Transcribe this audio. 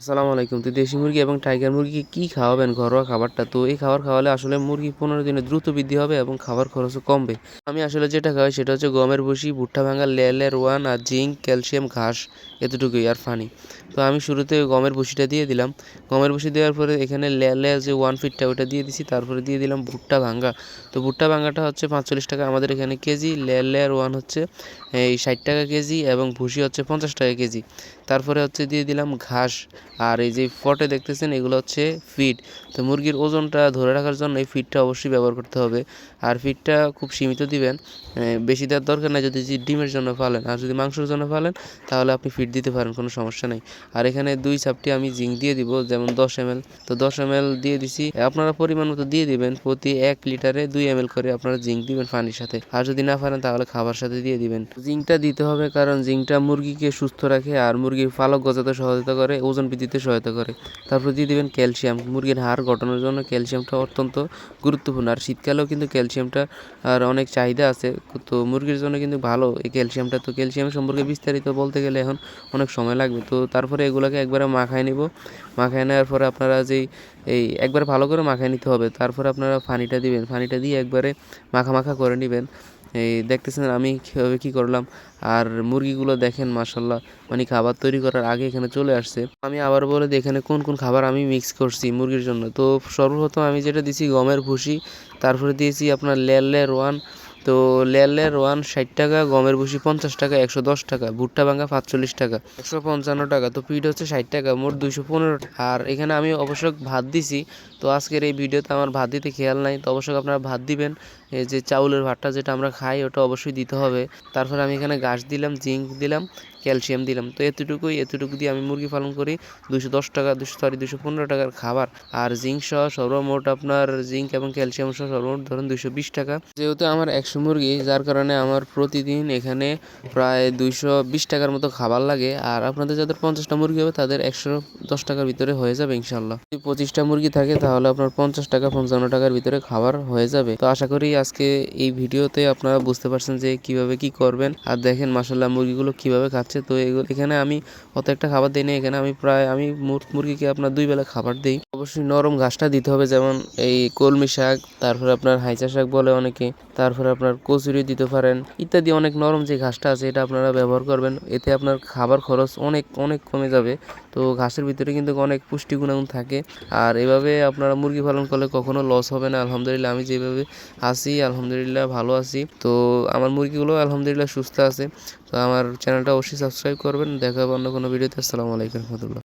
আসসালামু আলাইকুম। তো দেশি মুরগি এবং টাইগার মুরগি কি খাওয়াবেন? ঘরোয়া খাবারটা? তো এই খাবার খাওয়ালে আসলে মুরগি পনেরো দিনে দ্রুত বৃদ্ধি হবে এবং খাবার খরচও কমবে। আমি আসলে যেটা খাওয়াই সেটা হচ্ছে গমের ভুসি ভুট্টা ভাঙা, লেলের ওয়ান আর জিঙ্ক, ক্যালসিয়াম, ঘাস এতটুকুই আর ফানি। তো আমি শুরুতে গমের ভুসিটা দিয়ে দিলাম। গমের ভুসি দেওয়ার পরে এখানে লেলে যে ওয়ান ফিটটা ওটা দিয়ে দিছি, তারপরে দিয়ে দিলাম ভুট্টা ভাঙ্গা তো ভুট্টা ভাঙ্গাটা হচ্ছে পাঁচচল্লিশ টাকা আমাদের এখানে কেজি, লেলের ওয়ান হচ্ছে এই ষাট টাকা কেজি এবং ভুসি হচ্ছে পঞ্চাশ টাকা কেজি। তারপরে হচ্ছে দিয়ে দিলাম ঘাস। আর এই যে ফটে দেখতেছেন, এগুলো হচ্ছে ফিড। তো মুরগির ওজনটা ধরে রাখার জন্য এই ফিডটা অবশ্যই ব্যবহার করতে হবে। আর ফিডটা খুব সীমিত দিবেন। বেশি দেওয়ার দরকার নাই, যদি ডিমের জন্য ফালেন। আর যদি মাংসের জন্য ফালেন, তাহলে আপনি ফিড দিতে পারেন, কোনো সমস্যা নেই। আর এখানে দুই চাপটি আমি জিঙ্ক দিয়ে দিব, যেমন দশ এম তো দশ এম দিয়ে দিছি। আপনারা পরিমাণ মতো দিয়ে দিবেন, প্রতি এক লিটারে দুই এম করে আপনারা জিঙ্ক দিবেন পানির সাথে। আর যদি না পারেন তাহলে খাবার সাথে দিয়ে দিবেন। জিঙ্কটা দিতে হবে, কারণ জিঙ্কটা মুরগিকে সুস্থ রাখে, আর মুরগির পালক গজাতে সহায়তা করে, ওজন বৃদ্ধিতে সহায়তা করে। তারপর দিয়ে দিবেন ক্যালসিয়াম। মুরগির হাড় গঠনের জন্য ক্যালসিয়ামটা অত্যন্ত গুরুত্বপূর্ণ। আর শীতকালেও কিন্তু ক্যালসিয়ামটা, আর অনেক চাহিদা আছে। তো মুরগির জন্য কিন্তু ভালো এই ক্যালসিয়ামটা। তো ক্যালসিয়াম সম্পর্কে বিস্তারিত বলতে গেলে এখন অনেক সময় লাগবে। তো তারপরে এগুলোকে একবারে মাখায় নেব। মাখায় নেওয়ার পরে আপনারা যেই, এই একবার ভালো করে মাখায় নিতে হবে। তারপরে আপনারা ফানিটা দিবেন। ফানিটা দিয়ে একবারে মাখা মাখা করে নেবেন। এই দেখতেছেন আমি কীভাবে কী করলাম। আর মুরগিগুলো দেখেন মাসাল্লাহ মানে খাবার তৈরি করার আগে এখানে চলে আসছে। আমি আবার বলে দিই, এখানে কোন কোন খাবার আমি মিক্স করছি মুরগির জন্য। তো সর্বপ্রথম আমি যেটা দিয়েছি গমের ভুসি, তারপরে দিয়েছি আপনার লেলের ওয়ান। তো লেলের ওয়ান ষাট টাকা, গমের ভুসি পঞ্চাশ টাকা, একশো দশ টাকা, ভুট্টা ভাঙা পাঁচচল্লিশ টাকা, একশো পঞ্চান্ন টাকা, তো পিঠ হচ্ছে ষাট টাকা, মোট দুইশো পনেরো আর এখানে আমি অবশ্য ভাত দিছি, তো আজকের এই ভিডিওতে আমার ভাত দিতে খেয়াল নাই, তো অবশ্যই আপনারা ভাত দিবেন। যে চাউলের ভাতটা যেটা আমরা খাই, ওটা অবশ্যই দিতে হবে। তারপর আমি এখানে ঘাস দিলাম, জিঙ্ক দিলাম, ক্যালসিয়াম দিলাম। তো এতটুকুই, এতটুকু দিয়ে আমি মুরগি পালন করি। দুশো দশ টাকা দুশো সরি দুশো পনেরো টাকার খাবার। আর জিঙ্ক সহ সর্বমোট আপনার জিঙ্ক এবং ক্যালসিয়াম সহ সর্বমোট ধরুন দুশো বিশ টাকা। যেহেতু আমার একশো মুরগি, যার কারণে আমার প্রতিদিন এখানে প্রায় দুইশো বিশ টাকার মতো খাবার লাগে। আর আপনাদের যাদের পঞ্চাশটা মুরগি হবে, তাদের একশো দশ টাকার ভিতরে হয়ে যাবে ইনশাল্লাহ যদি পঁচিশটা মুরগি থাকে, তাহলে আপনার পঞ্চাশ টাকা, পঞ্চান্ন টাকার ভিতরে খাবার হয়ে যাবে। তো আশা করি আজকে এই ভিডিওতে আপনারা বুঝতে পারছেন যে কীভাবে কি করবেন। আর দেখেন মাসাল্লাহ মুরগিগুলো কীভাবে খাচ্ছে। তো এগুলো এখানে আমি অত একটা খাবার দিই না এখানে আমি প্রায় আমি মুরগিকে আপনার দুই বেলা খাবার দিই। অবশ্যই নরম ঘাসটা দিতে হবে, যেমন এই কলমি শাক, তারপরে আপনার হাইচা শাক বলে অনেকে, তারপরে আপনার কচুরি দিতে পারেন, ইত্যাদি অনেক নরম যে ঘাসটা আছে, এটা আপনারা ব্যবহার করবেন। এতে আপনার খাবার খরচ অনেক অনেক কমে যাবে। তো ঘাসের ভিতরে কিন্তু অনেক পুষ্টি গুণাগুণ থাকে। আর এভাবে আপনারা মুরগি পালন করলে কখনো লস হবে না। আলহামদুলিল্লাহ, আমি যেভাবে আছি আলহামদুলিল্লাহ ভালো আছি। তো আমার মুরগিগুলো আলহামদুলিল্লাহ সুস্থ আছে। তো আমার চ্যানেলটা অবশ্যই সাবস্ক্রাইব করবেন। দেখা হবে অন্য কোনো ভিডিওতে। আসসালামু আলাইকুম রহমতুল্লাহ।